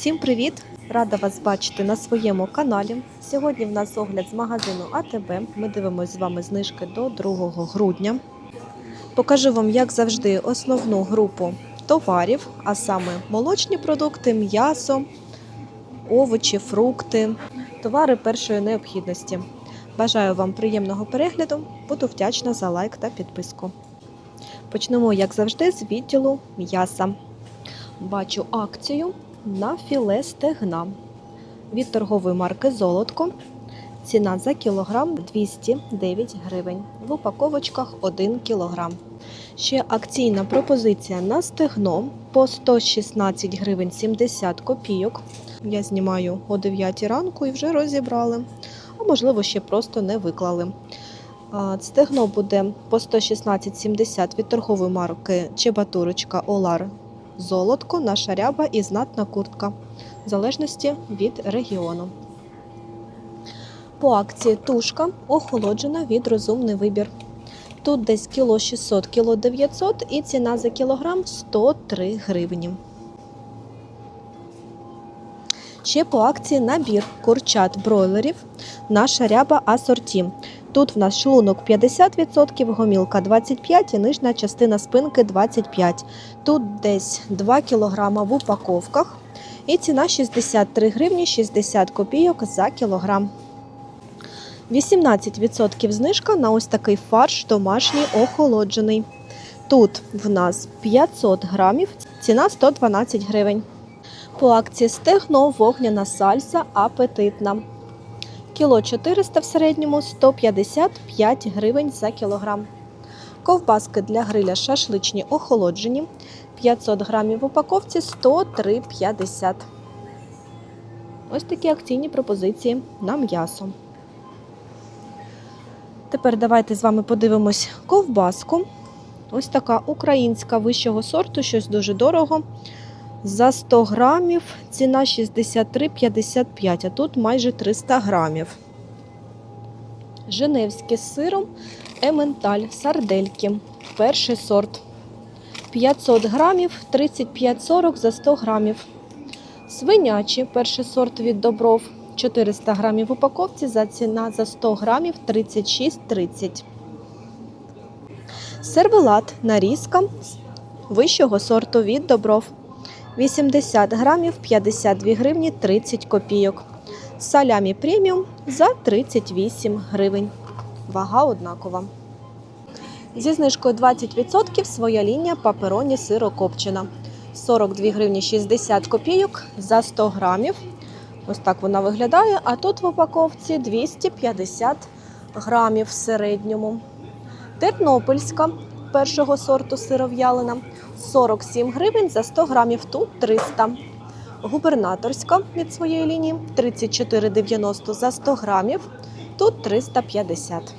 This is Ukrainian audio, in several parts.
Всім привіт! Рада вас бачити на своєму каналі. Сьогодні в нас огляд з магазину АТБ. Ми дивимося з вами знижки до 2 грудня. Покажу вам, як завжди, основну групу товарів, а саме молочні продукти, м'ясо, овочі, фрукти, товари першої необхідності. Бажаю вам приємного перегляду. Буду вдячна за лайк та підписку. Почнемо, як завжди, з відділу м'яса. Бачу акцію на філе стегна від торгової марки Золотко. Ціна за кілограм 209 гривень. В упаковочках 1 кілограм. Ще акційна пропозиція на стегно по 116 гривень 70 копійок. Я знімаю о 9 ранку і вже розібрали. А можливо, ще просто не виклали. Стегно буде по 116,70 від торгової марки Чебатурочка Олар Золотко, наша ряба і знатна куртка, в залежності від регіону. По акції тушка охолоджена від розумний вибір. Тут десь кіло 600, кіло 900 і ціна за кілограм 103 гривні. Ще по акції набір курчат бройлерів наша ряба асорті. Тут в нас шлунок 50%, гомілка 25% і нижня частина спинки 25%. Тут десь 2 кг в упаковках. І ціна 63 гривні 60 копійок за кілограм. 18% знижка на ось такий фарш домашній охолоджений. Тут в нас 500 грамів, ціна 112 гривень. По акції стегно вогняна сальса апетитна. Кіло 400 в середньому 155 гривень за кілограм. Ковбаски для гриля шашличні охолоджені. 500 грамів в упаковці 103,50. Ось такі акційні пропозиції на м'ясо. Тепер давайте з вами подивимось ковбаску. Ось така українська вищого сорту, щось дуже дорого. За 100 грамів ціна 63,55, а тут майже 300 грамів. Женевське з сиром, ементаль, сардельки. Перший сорт. 500 грамів, 35,40 за 100 грамів. Свинячі, перший сорт від добров. 400 грамів в упаковці за ціна за 100 грамів 36,30. Сервелат нарізка вищого сорту від добров. 80 грамів 52 гривні 30 копійок. Салямі преміум за 38 гривень. Вага однакова. Зі знижкою 20% своя лінія папероні сирокопчена. 42 гривні 60 копійок за 100 грамів. Ось так вона виглядає. А тут в упаковці 250 грамів в середньому. Тернопільська першого сорту сиров'ялина 47 гривень за 100 грамів, тут 300. Губернаторська від своєї лінії 34,90 за 100 грамів, тут 350.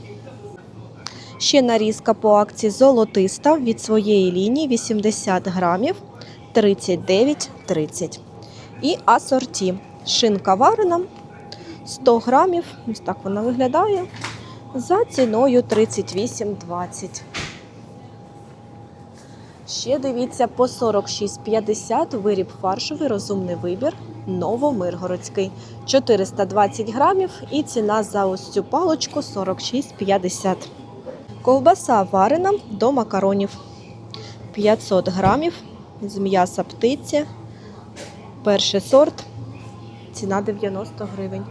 Ще нарізка по акції золотиста від своєї лінії 80 грамів 39,30. І асорті. Шинка варена 100 грамів, ось так вона виглядає, за ціною 38,20. Ще дивіться по 46,50 виріб фаршовий розумний вибір Новомиргородський. 420 грамів і ціна за ось цю палочку 46,50. Ковбаса варена до макаронів 500 грамів з м'яса птиці. Перший сорт. Ціна 90 гривень.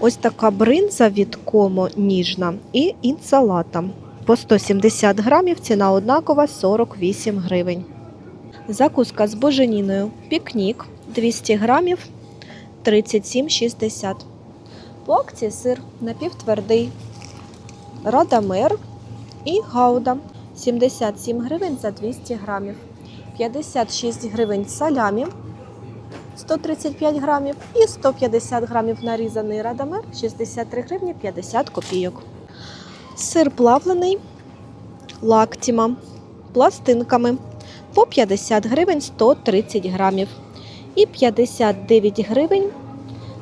Ось така бринза від комо ніжна і інсалата. По 170 грамів ціна однакова 48 гривень. Закуска з боженіною пікнік 200 грамів 37,60. По акції сир напівтвердий радамер і гауда 77 гривень за 200 грамів. 56 гривень салямі 135 грамів і 150 грамів нарізаний радамер 63 гривні 50 копійок. Сир плавлений лактіма пластинками по 50 гривень 130 грамів. І 59 гривень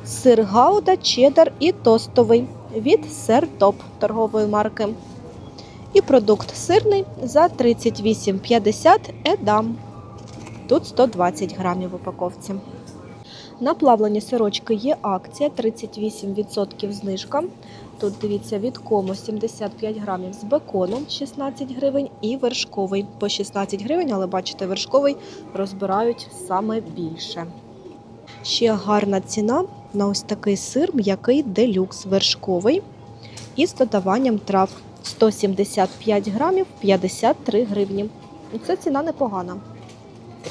сир гауда, чеддер і тостовий від сертоп торгової марки. І продукт сирний за 38,50 едам. Тут 120 грамів в упаковці. На плавлені сорочки є акція 38% знижка. Тут дивіться від кому 75 грамів з беконом 16 гривень і вершковий по 16 гривень, але бачите, вершковий розбирають саме більше. Ще гарна ціна на ось такий сир м'який делюкс вершковий із додаванням трав 175 грамів 53 гривні. Це ціна непогана.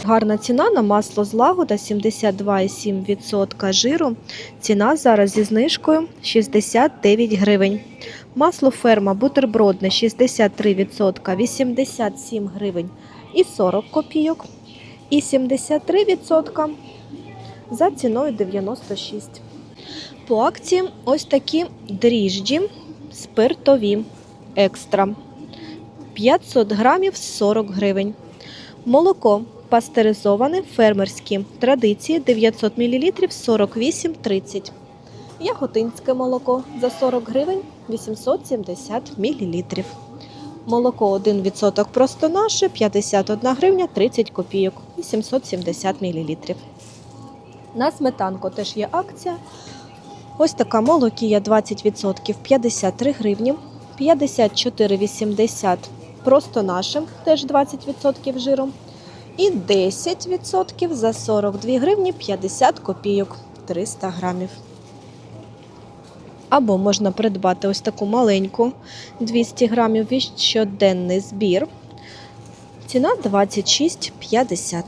Гарна ціна на масло злагода 72,7% жиру. Ціна зараз зі знижкою 69 гривень. Масло ферма бутербродне 63%, 87 гривень і 40 копійок. І 73% за ціною 96. По акції ось такі дріжджі спиртові екстра. 500 грамів 40 гривень. Молоко пастеризоване, фермерські традиції 900 мл 48,30. Яготинське молоко за 40 гривень 870 мл. Молоко 1% просто наше 51 гривня 30 копійок 870 мл. На сметанку теж є акція. Ось така молокія 20% 53 гривні, 54,80 просто наше, теж 20% жиру. І 10% за 42 гривні 50 копійок 300 грамів. Або можна придбати ось таку маленьку 200 грамів від щоденний збір. Ціна 26,50.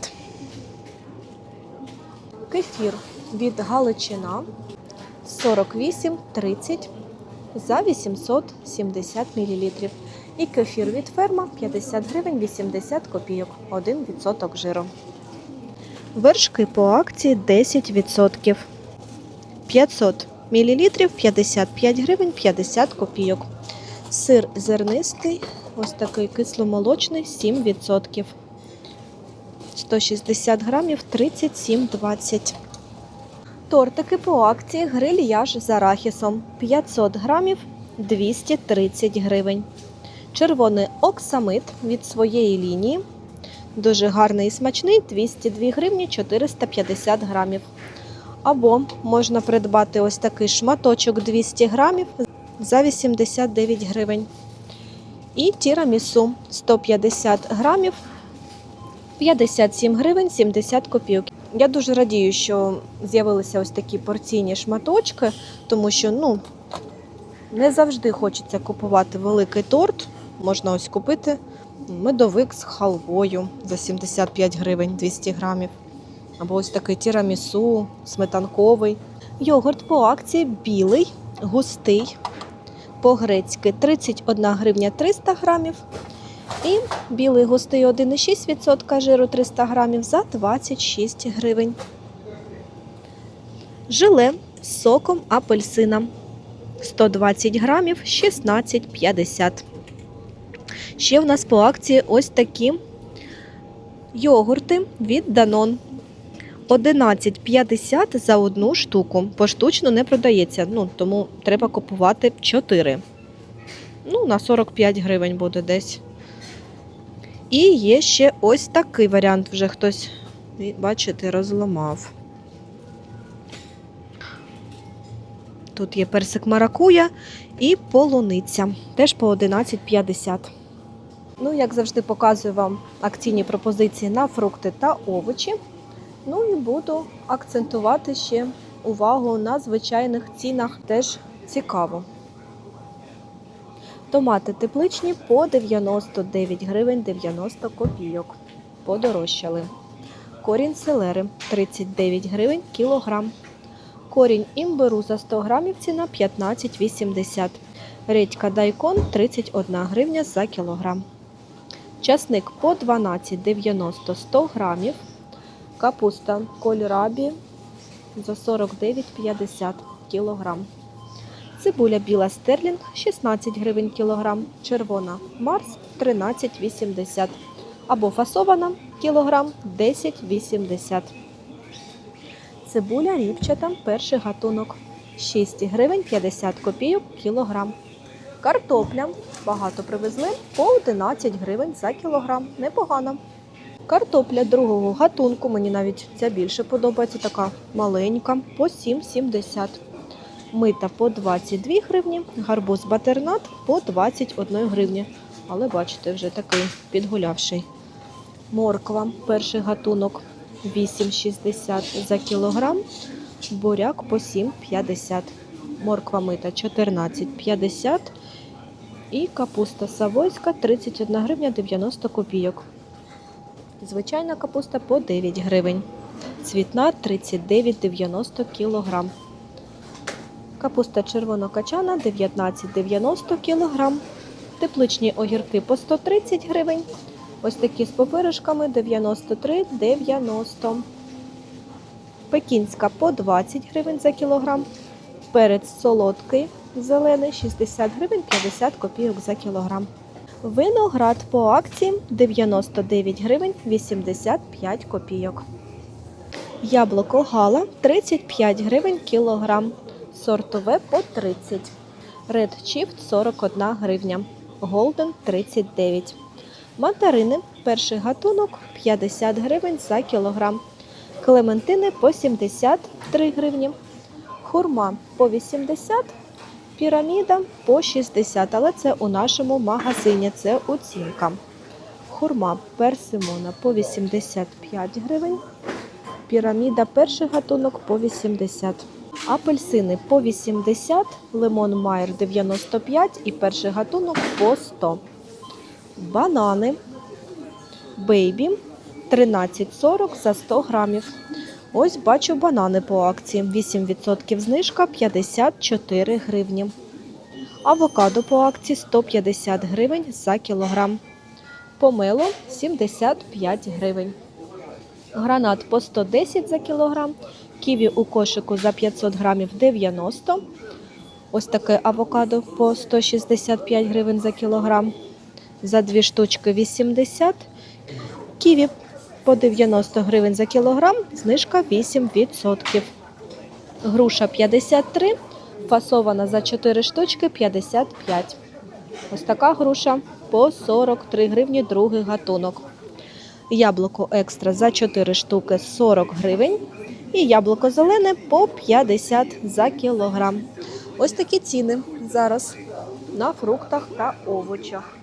Кефір від Галичина 48,30 за 870 мл. І кефір від ферма 50 гривень 80 копійок, 1% жиру. Вершки по акції 10%. 500 мл 55 гривень 50 копійок. Сир зернистий, ось такий кисломолочний 7%. 160 грамів 37,20. Тортики по акції грильяж з арахісом 500 грамів 230 гривень. Червоний оксамит від своєї лінії. Дуже гарний і смачний 202 гривні 450 грамів. Або можна придбати ось такий шматочок 200 грамів за 89 гривень. І тірамісу 150 грамів 57 гривень 70 копійок. Я дуже радію, що з'явилися ось такі порційні шматочки, тому що ну, не завжди хочеться купувати великий торт. Можна ось купити медовик з халвою за 75 гривень 200 грамів. Або ось такий тірамісу, сметанковий. Йогурт по акції білий, густий, по-грецьки 31 гривня 300 грамів. І білий густий 1,6% жиру 300 грамів за 26 гривень. Желе з соком апельсина 120 грамів 16,50. Ще в нас по акції ось такі йогурти від Danone. 11,50 за одну штуку. Поштучно не продається, ну, тому треба купувати 4. Ну, на 45 гривень буде десь. І є ще ось такий варіант, вже хтось, бачите, розламав. Тут є персик маракуя і полуниця. Теж по 11,50. Ну, як завжди, показую вам акційні пропозиції на фрукти та овочі. Ну і буду акцентувати ще увагу на звичайних цінах. Теж цікаво. Томати тепличні по 99 гривень 90 копійок. Подорожчали. Корінь селери 39 гривень кілограм. Корінь імбиру за 100 грамів ціна 15,80. Редька дайкон 31 гривня за кілограм. Часник по 12,90 100 грамів. Капуста кольрабі за 49,50 кілограм. Цибуля біла стерлінг 16 гривень кілограм, червона Марс 13,80 або фасована кілограм 10,80. Цибуля ріпчата перший гатунок 6 гривень 50 копійок кілограм. Картопля багато привезли по 11 гривень за кілограм. Непогано. Картопля другого гатунку, мені навіть ця більше подобається, така маленька, по 7,70. Мита по 22 гривні, гарбуз батернат по 21 гривні. Але бачите, вже такий підгулявший. Морква, перший гатунок 8,60 за кілограм, буряк по 7,50. Морква мита 14,50 і капуста савойська 31 гривня 90 копійок. Звичайна капуста по 9 гривень. Цвітна 39,90 кілограм. Капуста червонокачана 19,90 кілограм. Тепличні огірки по 130 гривень. Ось такі з попиришками 93,90. Пекінська по 20 гривень за кілограм. Перець солодкий зелений 60 гривень 50 копійок за кілограм. Виноград по акції 99 гривень 85 копійок. Яблуко гала 35 гривень кілограм. Сортове по 30. Red Chief 41 гривня. Голден 39. Мандарини перший гатунок 50 гривень за кілограм. Клементини по 73 гривні. Хурма по 80 Піраміда по 60, але це у нашому магазині, це оцінка. Хурма персимона по 85 гривень. Піраміда перший гатунок по 80. Апельсини по 80, лимон Майер 95 і перший гатунок по 100. Банани Бейбі 13,40 за 100 грамів. Ось бачу банани по акції. 8% знижка 54 гривні. Авокадо по акції 150 гривень за кілограм. Помело 75 гривень. Гранат по 110 за кілограм. Ківі у кошику за 500 грамів 90. Ось таке авокадо по 165 гривень за кілограм. За дві штучки 80. Ківі по 90 гривень за кілограм, знижка 8%. Груша 53, фасована за 4 штучки 55. Ось така груша по 43 гривні другий гатунок. Яблуко екстра за 4 штуки 40 гривень. І яблуко зелене по 50 за кілограм. Ось такі ціни зараз на фруктах та овочах.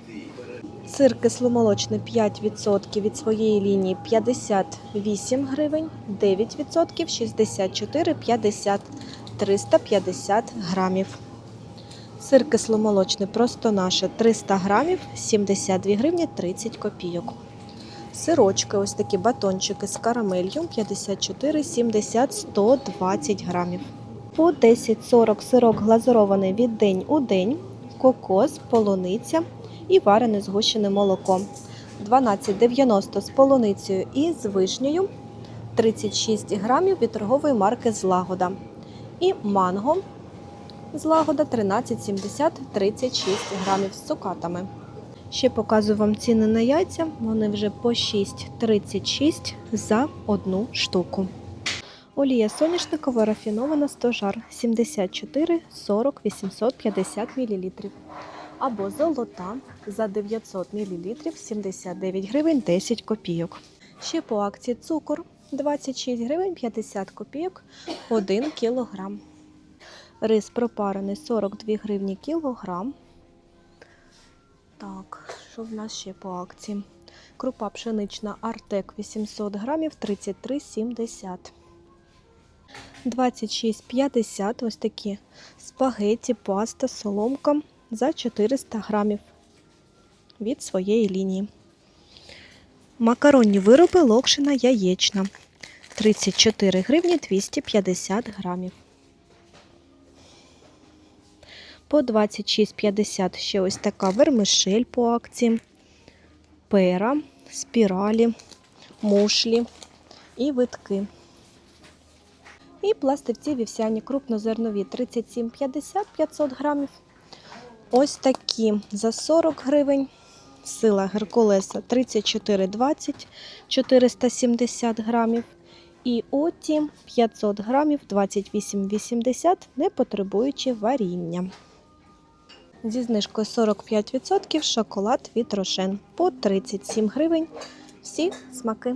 Сир кисломолочний 5% від своєї лінії 58 гривень, 9% 64, 50, 350 грамів. Сир кисломолочний просто наше 300 грамів, 72 гривні 30 копійок. Сирочки, ось такі батончики з карамелью 54, 70, 120 грамів. По 10-40 сирок глазурований від день у день, кокос, полуниця і варене згущене молоко. 12,90 з полуницею і з вишнею, 36 грамів від торгової марки Злагода. І манго Злагода 13,70 36 грамів з цукатами. Ще показую вам ціни на яйця. Вони вже по 6,36 за одну штуку. Олія соняшникова рафінована стожар 74 40 850 мл або золота за 900 мл 79 гривень 10 копійок. Ще по акції цукор 26 гривень 50 копійок 1 кілограм. Рис пропарений 42 гривні кілограм. Так, що в нас ще по акції? Крупа пшенична Артек 800 грамів 33,70. 26,50 ось такі спагеті, паста, соломка за 400 грамів від своєї лінії. Макаронні вироби локшина яєчна 34 гривні 250 грамів. По 26,50 ще ось така вермишель по акції, пера, спіралі, мушлі і витки. І пластивці вівсяні крупнозернові 37,50 500 грамів. Ось такі за 40 гривень. Сила Геркулеса 34,20 470 грамів. І оті 500 грамів 28,80, не потребуючи варіння. Зі знижкою 45% шоколад від Рошен по 37 гривень всі смаки.